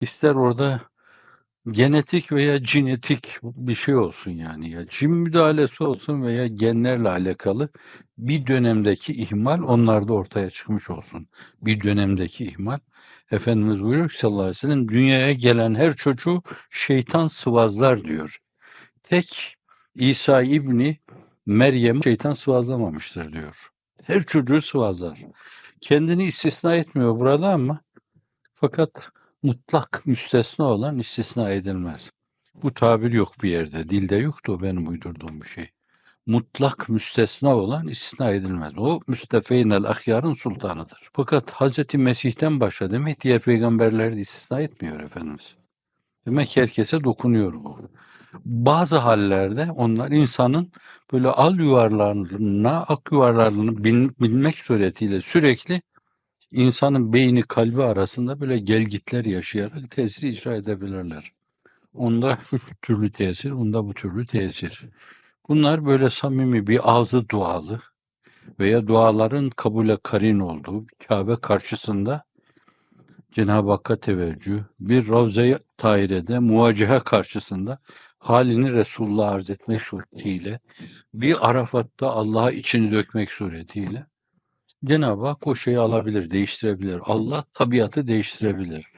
İster orada genetik veya cinetik bir şey olsun yani ya cin müdahalesi olsun veya genlerle alakalı bir dönemdeki ihmal onlarda ortaya çıkmış olsun. Bir dönemdeki ihmal. Efendimiz buyuruyor ki sallallahu aleyhi ve sellem dünyaya gelen her çocuğu şeytan sıvazlar diyor. Tek İsa İbni Meryem şeytan sıvazlamamıştır diyor. Her çocuğu sıvazlar. Kendini istisna etmiyor burada ama fakat mutlak müstesna olan istisna edilmez. Bu tabir yok bir yerde. Dilde yoktu benim uydurduğum bir şey. Mutlak müstesna olan istisna edilmez. O müstefeynel ahyarın sultanıdır. Fakat Hz. Mesih'ten başla demek diğer peygamberleri de istisna etmiyor Efendimiz. Demek herkese dokunuyor bu. Bazı hallerde onlar insanın böyle al yuvarlarına, ak yuvarlarını bil- bilmek suretiyle sürekli insanın beyni kalbi arasında böyle gelgitler yaşayarak tesir icra edebilirler. Onda şu türlü tesir, onda bu türlü tesir. Bunlar böyle samimi bir ağzı dualı veya duaların kabule karin olduğu Kabe karşısında Cenab-ı Hakk'a teveccüh, bir Ravza-i Tahire'de muvacehe karşısında halini Resulullah'a arz etmek suretiyle, bir Arafat'ta Allah'a içini dökmek suretiyle Cenab-ı Hak o şeyi alabilir, değiştirebilir. Allah tabiatı değiştirebilir.